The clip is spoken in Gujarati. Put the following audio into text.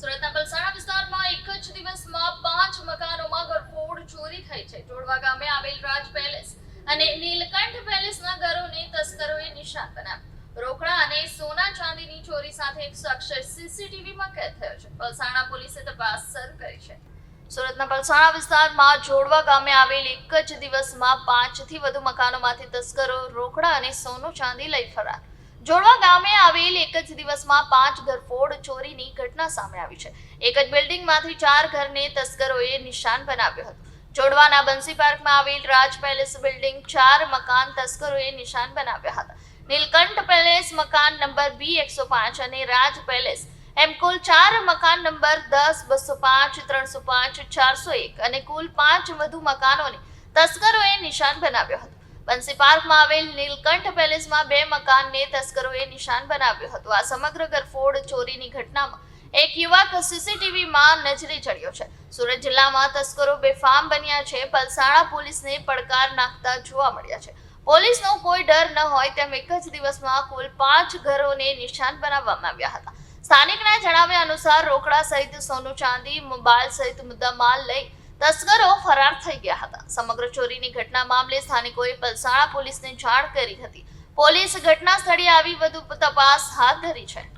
સુરતના પલસાણા વિસ્તારમાં એક જ દિવસમાં પાંચ મકાનોમાં ઘરફોડ ચોરી થઈ છે. અને નીલકંઠ પેલેસના નિશાન બનાવ્યા. રોકડા અને પોલીસે તપાસ શરૂ કરી છે. સુરતના પલસાણા વિસ્તારમાં જોડવા ગામે આવેલ એક જ દિવસમાં પાંચથી વધુ મકાનોમાંથી તસ્કરો રોકડા અને સોનું ચાંદી લઈ ફરાર. જોડવા ગામે આવેલ એક જ દિવસમાં પાંચ ઘરફોડ ઘટના સામે આવી છે. એક જ બિલ્ડિંગમાંથી ચાર ઘરને તસ્કરોએ નિશાન બનાવ્યો હતો. જોડવાના બંસી પાર્કમાં આવેલ રાજ પેલેસ બિલ્ડિંગ ચાર મકાન તસ્કરોએ નિશાન બનાવ્યા હતા. નીલકંઠ પેલેસ મકાન નંબર બી એકસો પાંચ અને રાજ પેલેસ એમ કુલ ચાર મકાન નંબર દસ, બસો પાંચ, ત્રણસો પાંચ, ચારસો એક અને કુલ પાંચ વધુ મકાનોને તસ્કરોએ નિશાન બનાવ્યો હતો. બંસી પાર્કમાં આવેલ નીલકંઠ પેલેસમાં બે મકાનને તસ્કરોએ નિશાન બનાવ્યો હતો. આ સમગ્ર ગરફોડ ચોરીની ઘટનામાં એક યુવક સીસીટીવીમાં નજરે ચડ્યો છે. સુરત જિલ્લામાં તસ્કરો બેફામ બન્યા છે. પલસાણા પોલીસને પડકાર નાખતા જોવા મળ્યા છે. પોલીસનો કોઈ ડર ન હોય તેમ એક જ દિવસમાં કુલ પાંચ ઘરોને નિશાન બનાવવામાં આવ્યા હતા. સ્થાનિકના જણાવ્યા અનુસાર રોકડા સહિત સોનું ચાંદી, મોબાઈલ સહિત મુદ્દામાલ લઈ તસ્કરો ફરાર થઈ ગયા હતા. સમગ્ર ચોરીની ઘટના મામલે સ્થાનિકોએ પલસાણા પોલીસને જાણ કરી હતી. પોલીસ ઘટના સ્થળે આવી વધુ તપાસ હાથ ધરી છે.